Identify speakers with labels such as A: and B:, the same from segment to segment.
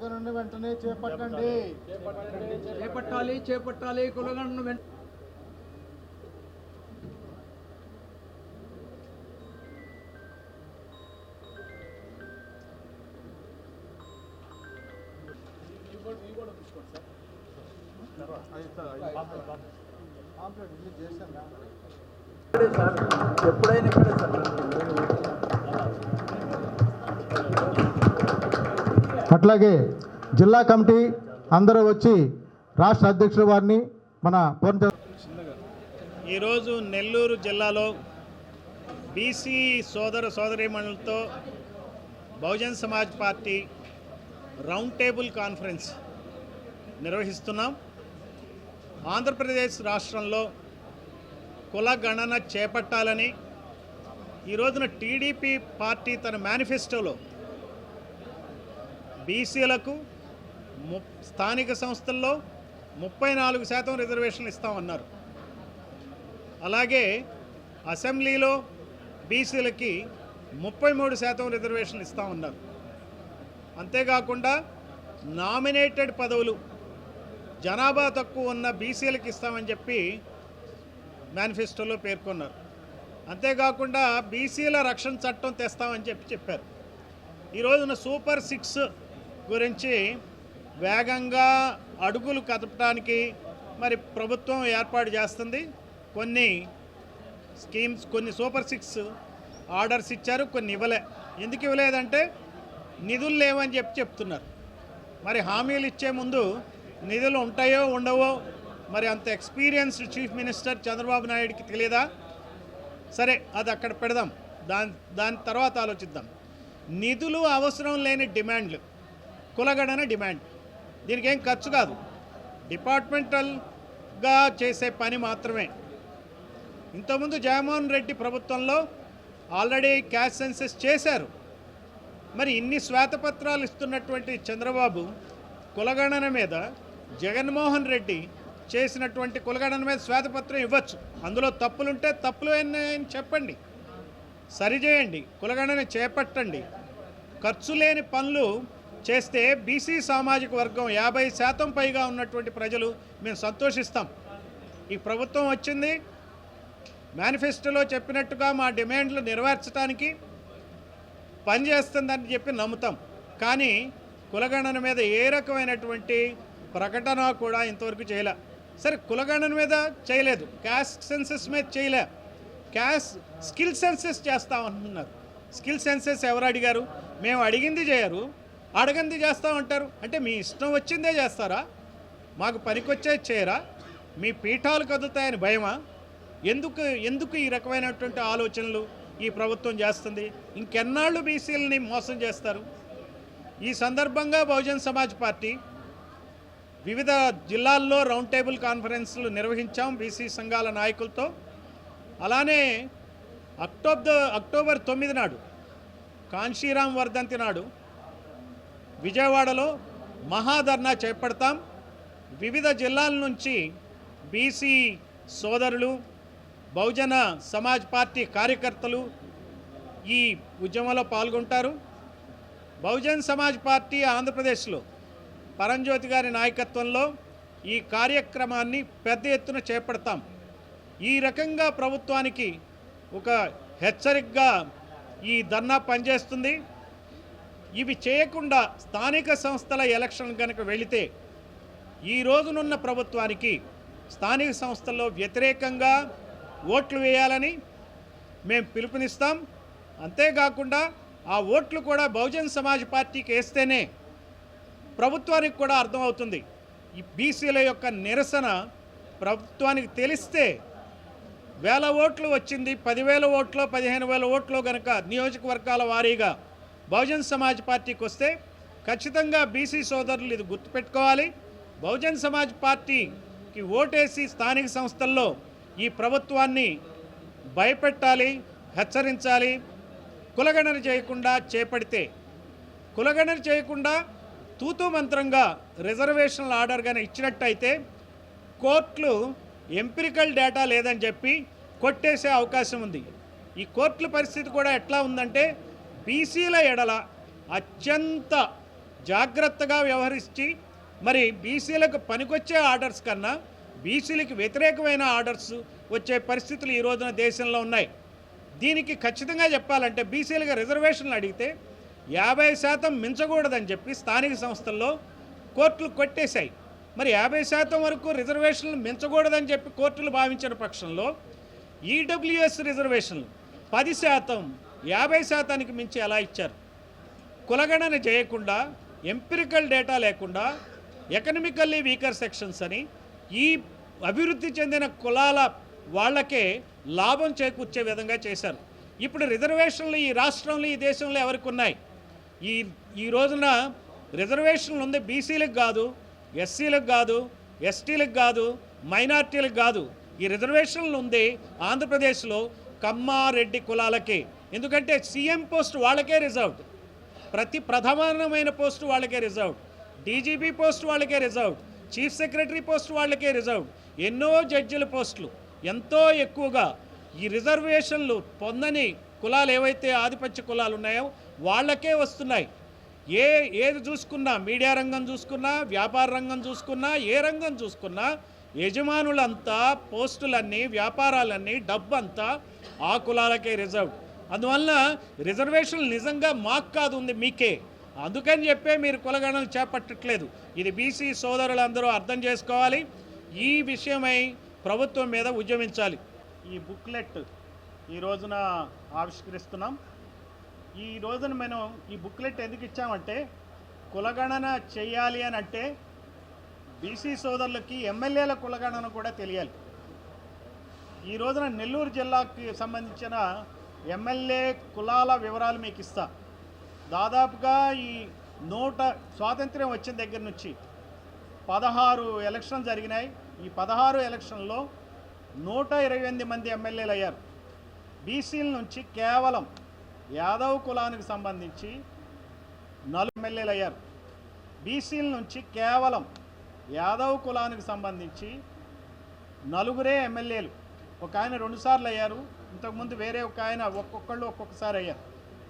A: కులగణన వెంటనే చేపట్టండి.
B: చేపట్టాలి చేపట్టాలి కులగణను వెంట ఎప్పుడైనా ఇక్కడే సార్.
A: అట్లాగే జిల్లా కమిటీ అందరూ వచ్చి రాష్ట్ర అధ్యక్షుల వారిని మన పూర్ణ
C: ఈరోజు నెల్లూరు జిల్లాలో బీసీ సోదర సోదరీమణులతో Bahujan Samaj Party round table conference నిర్వహిస్తున్నాం. ఆంధ్రప్రదేశ్ రాష్ట్రంలో కుల గణన చేపట్టాలని ఈ రోజున టీడీపీ పార్టీ తన మేనిఫెస్టోలో బీసీలకు ము స్థానిక సంస్థల్లో ముప్పై నాలుగు శాతం రిజర్వేషన్లు ఇస్తామన్నారు. అలాగే అసెంబ్లీలో బీసీలకి ముప్పై మూడు శాతం రిజర్వేషన్లు ఇస్తామన్నారు. అంతేకాకుండా నామినేటెడ్ పదవులు జనాభా తక్కువ ఉన్న బీసీలకు ఇస్తామని చెప్పి మేనిఫెస్టోలో పేర్కొన్నారు. అంతేకాకుండా బీసీల రక్షణ చట్టం తెస్తామని చెప్పి చెప్పారు. ఈరోజున సూపర్ సిక్స్ గురించి వేగంగా అడుగులు కదపడానికి మరి ప్రభుత్వం ఏర్పాటు చేస్తుంది. కొన్ని స్కీమ్స్ కొన్ని సూపర్ సిక్స్ ఆర్డర్స్ ఇచ్చారు కొన్ని ఇవ్వలే. ఎందుకు ఇవ్వలేదంటే నిధులు లేవని చెప్పి చెప్తున్నారు. మరి హామీలు ఇచ్చే ముందు నిధులు ఉంటాయో ఉండవో మరి అంత ఎక్స్పీరియన్స్డ్ చీఫ్ మినిస్టర్ చంద్రబాబు నాయుడుకి తెలియదా? సరే అది అక్కడ పెడదాం. దాని దాని తర్వాత ఆలోచిద్దాం. నిధులు అవసరం లేని డిమాండ్లు. కులగడన డిమాండ్. దీనికి ఏం ఖర్చు కాదు. డిపార్ట్మెంటల్గా చేసే పని మాత్రమే. ఇంతకుముందు జగన్మోహన్ రెడ్డి ప్రభుత్వంలో ఆల్రెడీ క్యాష్ సెన్సెస్ చేశారు. మరి ఇన్ని శ్వేతపత్రాలు ఇస్తున్నటువంటి చంద్రబాబు కులగణన మీద జగన్మోహన్ రెడ్డి చేసినటువంటి కులగణన మీద శ్వేతపత్రం ఇవ్వచ్చు. అందులో తప్పులుంటే తప్పులు అని చెప్పండి. సరిచేయండి. కులగణన చేపట్టండి. ఖర్చు లేని పనులు చేస్తే బీసీ సామాజిక వర్గం యాభై శాతం పైగా ఉన్నటువంటి ప్రజలు మేము సంతోషిస్తాం. ఈ ప్రభుత్వం వచ్చింది. మేనిఫెస్టోలో చెప్పినట్టుగా మా డిమాండ్లు నెరవేర్చడానికి పనిచేస్తుందని చెప్పి నమ్ముతాం. కానీ కులగణన మీద ఏ రకమైనటువంటి ప్రకటన కూడా ఇంతవరకు చేయలే. సరే కులగణన మీద చేయలేదు. క్యాస్ట్ సెన్సెస్ మీద చేయలే. క్యాస్ట్ స్కిల్ సెన్సెస్ చేస్తామంటున్నారు స్కిల్ సెన్సెస్ ఎవరు అడిగారు? మేము అడిగింది చేయరు. అడగంది చేస్తామంటారు అంటే మీ ఇష్టం వచ్చిందే చేస్తారా? మాకు పనికొచ్చేది చేయరా మీ పీఠాలు కదులుతాయని భయమా? ఎందుకు ఎందుకు ఈ రకమైనటువంటి ఆలోచనలు ఈ ప్రభుత్వం చేస్తుంది? ఇంకెన్నాళ్ళు బీసీలని మోసం చేస్తారు? ఈ సందర్భంగా బహుజన్ సమాజ్ పార్టీ వివిధ జిల్లాల్లో రౌండ్ టేబుల్ కాన్ఫరెన్స్లు నిర్వహించాం బీసీ సంఘాల నాయకులతో. అలానే అక్టోబర్ అక్టోబర్ తొమ్మిది నాడు కాంశీరాం వర్ధంతి నాడు విజయవాడలో మహాధర్నా చేపడతాం. వివిధ జిల్లాల నుంచి బీసీ సోదరులు బహుజన సమాజ్ పార్టీ కార్యకర్తలు ఈ ఉద్యమంలో పాల్గొంటారు. బహుజన్ సమాజ్ పార్టీ ఆంధ్రప్రదేశ్లో పరంజ్యోతి గారి నాయకత్వంలో ఈ కార్యక్రమాన్ని పెద్ద ఎత్తున చేపడతాం. ఈ రకంగా ప్రభుత్వానికి ఒక హెచ్చరికగా ఈ ధర్నా పనిచేస్తుంది. ఇవి చేయకుండా స్థానిక సంస్థల ఎలక్షన్ కనుక వెళితే ఈ రోజునున్న ప్రభుత్వానికి స్థానిక సంస్థల్లో వ్యతిరేకంగా ఓట్లు వేయాలని మేము పిలుపునిస్తాం. అంతేకాకుండా ఆ ఓట్లు కూడా బహుజన్ సమాజ్ పార్టీకి వేస్తేనే ప్రభుత్వానికి కూడా అర్థమవుతుంది. ఈ బీసీల యొక్క నిరసన ప్రభుత్వానికి తెలిస్తే వేల ఓట్లు వచ్చింది పదివేల ఓట్లు పదిహేను వేల ఓట్లు కనుక నియోజకవర్గాల వారీగా బహుజన్ సమాజ్ పార్టీకి వస్తే ఖచ్చితంగా బీసీ సోదరులు ఇది గుర్తుపెట్టుకోవాలి. బహుజన్ సమాజ్ పార్టీకి ఓటేసి స్థానిక సంస్థల్లో ఈ ప్రభుత్వాన్ని భయపెట్టాలి హెచ్చరించాలి. కులగణన చేయకుండా చేపడితే కులగణన చేయకుండా తూతు మంత్రంగా రిజర్వేషన్ల ఆర్డర్ కానీ ఇచ్చినట్టయితే కోర్టులు ఎంపిరికల్ డేటా లేదని చెప్పి కొట్టేసే అవకాశం ఉంది. ఈ కోర్టుల పరిస్థితి కూడా ఎట్లా ఉందంటే బీసీల ఎడల అత్యంత జాగ్రత్తగా వ్యవహరించి మరి బీసీలకు పనికొచ్చే ఆర్డర్స్ కన్నా బీసీలకు వ్యతిరేకమైన ఆర్డర్స్ వచ్చే పరిస్థితులు ఈ రోజున దేశంలో ఉన్నాయి. దీనికి ఖచ్చితంగా చెప్పాలంటే బీసీలుగా రిజర్వేషన్లు అడిగితే యాభై శాతం మించకూడదని చెప్పి స్థానిక సంస్థల్లో కోర్టులు కొట్టేశాయి. మరి యాభై శాతం వరకు రిజర్వేషన్లు మించకూడదని చెప్పి కోర్టులు భావించిన పక్షంలో ఈడబ్ల్యూఎస్ రిజర్వేషన్లు పది శాతం యాభై శాతానికి మించి ఎలా ఇచ్చారు? కులగణన చేయకుండా ఎంపిరికల్ డేటా లేకుండా ఎకనమికల్లీ వీకర్ సెక్షన్స్ అని ఈ అభివృద్ధి చెందిన కులాల వాళ్ళకే లాభం చేకూర్చే విధంగా చేశారు. ఇప్పుడు రిజర్వేషన్లు ఈ రాష్ట్రంలో ఈ దేశంలో ఎవరికి ఉన్నాయి? ఈ ఈ రోజున రిజర్వేషన్లు ఉంది బీసీలకు కాదు ఎస్సీలకు కాదు ఎస్టీలకు కాదు మైనార్టీలకు కాదు. ఈ రిజర్వేషన్లు ఉంది ఆంధ్రప్రదేశ్లో కమ్మారెడ్డి కులాలకే. ఎందుకంటే సీఎం పోస్ట్ వాళ్ళకే రిజర్వ్డ్. ప్రతి ప్రధానమైన పోస్ట్ వాళ్ళకే రిజర్వ్డ్. డీజీపీ పోస్ట్ వాళ్ళకే రిజర్వ్డ్. చీఫ్ సెక్రటరీ పోస్ట్ వాళ్ళకే రిజర్వ్డ్. ఎన్నో జడ్జిల పోస్టులు ఎంతో ఎక్కువగా ఈ రిజర్వేషన్లు పొందని కులాలు ఏవైతే ఆధిపత్య కులాలు ఉన్నాయో వాళ్ళకే వస్తున్నాయి. ఏ ఏది చూసుకున్నా మీడియా రంగం చూసుకున్నా వ్యాపార రంగం చూసుకున్నా ఏ రంగం చూసుకున్నా యజమానులంతా పోస్టులన్నీ వ్యాపారాలన్నీ డబ్బంతా ఆ కులాలకే రిజర్వ్ అందువలన రిజర్వేషన్లు నిజంగా మాకు కాదు ఉంది మీకే. అందుకని చెప్పే మీరు కులగణలు చేపట్టట్లేదు. ఇది బీసీ సోదరులందరూ అర్థం చేసుకోవాలి. ఈ విషయమై ప్రభుత్వం మీద ఉద్యమించాలి. ఈ బుక్లెట్ ఈ రోజున ఆవిష్కరిస్తున్నాం. ఈ రోజున మనం ఈ బుక్లెట్ ఎందుకు ఇచ్చామంటే కులగణన చేయాలి అని అంటే బీసీ సోదరులకి ఎమ్మెల్యేల కులగణన కూడా తెలియాలి. ఈ రోజున నెల్లూరు జిల్లాకి సంబంధించిన ఎమ్మెల్యే కులాల వివరాలు మీకు ఇస్తా. దాదాపుగా ఈ నూట స్వాతంత్ర్యం వచ్చిన దగ్గర నుంచి పదహారు ఎలక్షన్ జరిగినాయి. ఈ పదహారు ఎలక్షన్లో నూట ఇరవై ఎనిమిది మంది ఎమ్మెల్యేలు అయ్యారు. బీసీల నుంచి కేవలం యాదవ్ కులానికి సంబంధించి నలుగు ఎమ్మెల్యేలు అయ్యారు. బీసీల నుంచి కేవలం యాదవ్ కులానికి సంబంధించి నలుగురే ఎమ్మెల్యేలు. ఒక ఆయన రెండుసార్లు అయ్యారు. ఇంతకుముందు వేరే ఒక ఆయన ఒక్కొక్కళ్ళు ఒక్కొక్కసారి అయ్యారు.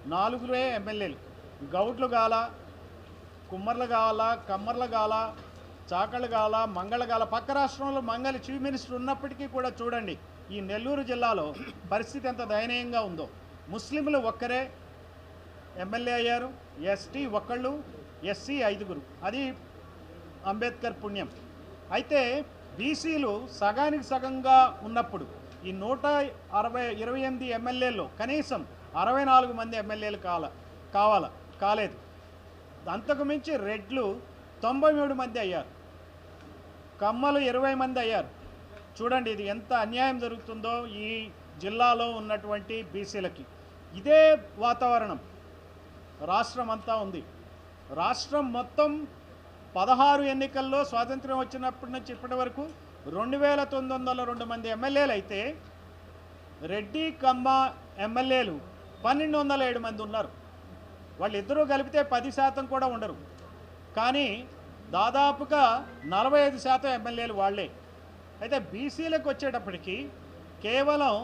C: నాలుగురే ఎమ్మెల్యేలు. గౌడ్లు గాల కుమ్మర్లు గాల కమ్మర్లు కావాల చాకళ్ళు కావాల మంగళ కావాల పక్క రాష్ట్రంలో మంగళ చీఫ్ మినిస్టర్ ఉన్నప్పటికీ కూడా చూడండి ఈ నెల్లూరు జిల్లాలో పరిస్థితి ఎంత దయనీయంగా ఉందో. ముస్లింలు ఒక్కరే ఎమ్మెల్యే అయ్యారు. ఎస్టీ ఒక్కళ్ళు ఎస్సీ ఐదుగురు. అది అంబేద్కర్ పుణ్యం. అయితే బీసీలు సగానికి సగంగా ఉన్నప్పుడు ఈ నూట అరవై ఇరవై ఎనిమిది ఎమ్మెల్యేల్లో కనీసం అరవై నాలుగు మంది ఎమ్మెల్యేలు కాల కావాల కాలేదు. అంతకు మించి రెడ్లు తొంభై మూడు మంది అయ్యారు. కమ్మలు ఇరవై మంది అయ్యారు. చూడండి ఇది ఎంత అన్యాయం జరుగుతుందో ఈ జిల్లాలో ఉన్నటువంటి బీసీలకి. ఇదే వాతావరణం. రాష్ట్రం అంతా ఉంది. రాష్ట్రం మొత్తం పదహారు ఎన్నికల్లో స్వాతంత్ర్యం వచ్చినప్పటి నుంచి ఇప్పటి వరకు రెండు వేల తొమ్మిది వందల రెండు మంది ఎమ్మెల్యేలు అయితే రెడ్డి కమ్మ ఎమ్మెల్యేలు పన్నెండు వందల ఏడు మంది ఉన్నారు. వాళ్ళిద్దరూ కలిపితే పది శాతం కూడా ఉండరు. కానీ దాదాపుగా నలభై ఐదు శాతం ఎమ్మెల్యేలు వాళ్ళే. అయితే బీసీలకు వచ్చేటప్పటికి కేవలం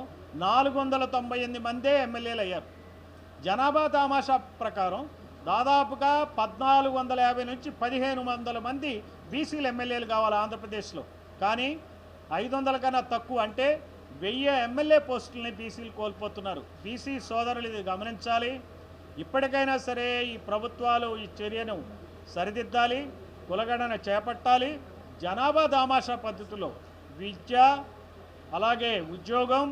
C: నాలుగు వందల తొంభై ఎనిమిది మందే ఎమ్మెల్యేలు అయ్యారు. జనాభా తమాషా ప్రకారం దాదాపుగా పద్నాలుగు వందల యాభై నుంచి పదిహేను వందల మంది బీసీలు ఎమ్మెల్యేలు కావాలి ఆంధ్రప్రదేశ్లో. కానీ ఐదు వందల కన్నా తక్కువ అంటే వెయ్యి ఎమ్మెల్యే పోస్టులని బీసీలు కోల్పోతున్నారు. బీసీ సోదరులు ఇది గమనించాలి. ఇప్పటికైనా సరే ఈ ప్రభుత్వాలు ఈ చర్యను సరిదిద్దాలి కులగణన చేపట్టాలి. జనాభా దామాషా పద్ధతిలో విద్య అలాగే ఉద్యోగం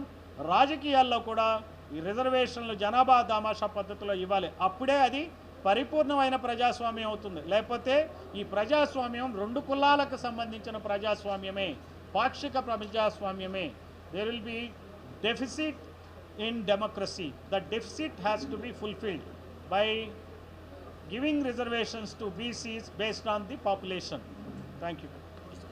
C: రాజకీయాల్లో కూడా ఈ రిజర్వేషన్లు జనాభా దామాషా పద్ధతిలో ఇవ్వాలి. అప్పుడే అది పరిపూర్ణమైన ప్రజాస్వామ్యం అవుతుంది. లేకపోతే ఈ ప్రజాస్వామ్యం రెండు కులాలకు సంబంధించిన ప్రజాస్వామ్యమే. పాక్షిక ప్రజాస్వామ్యమే. There will be deficit in democracy the deficit has to be fulfilled by giving reservations to BCs based on the population thank you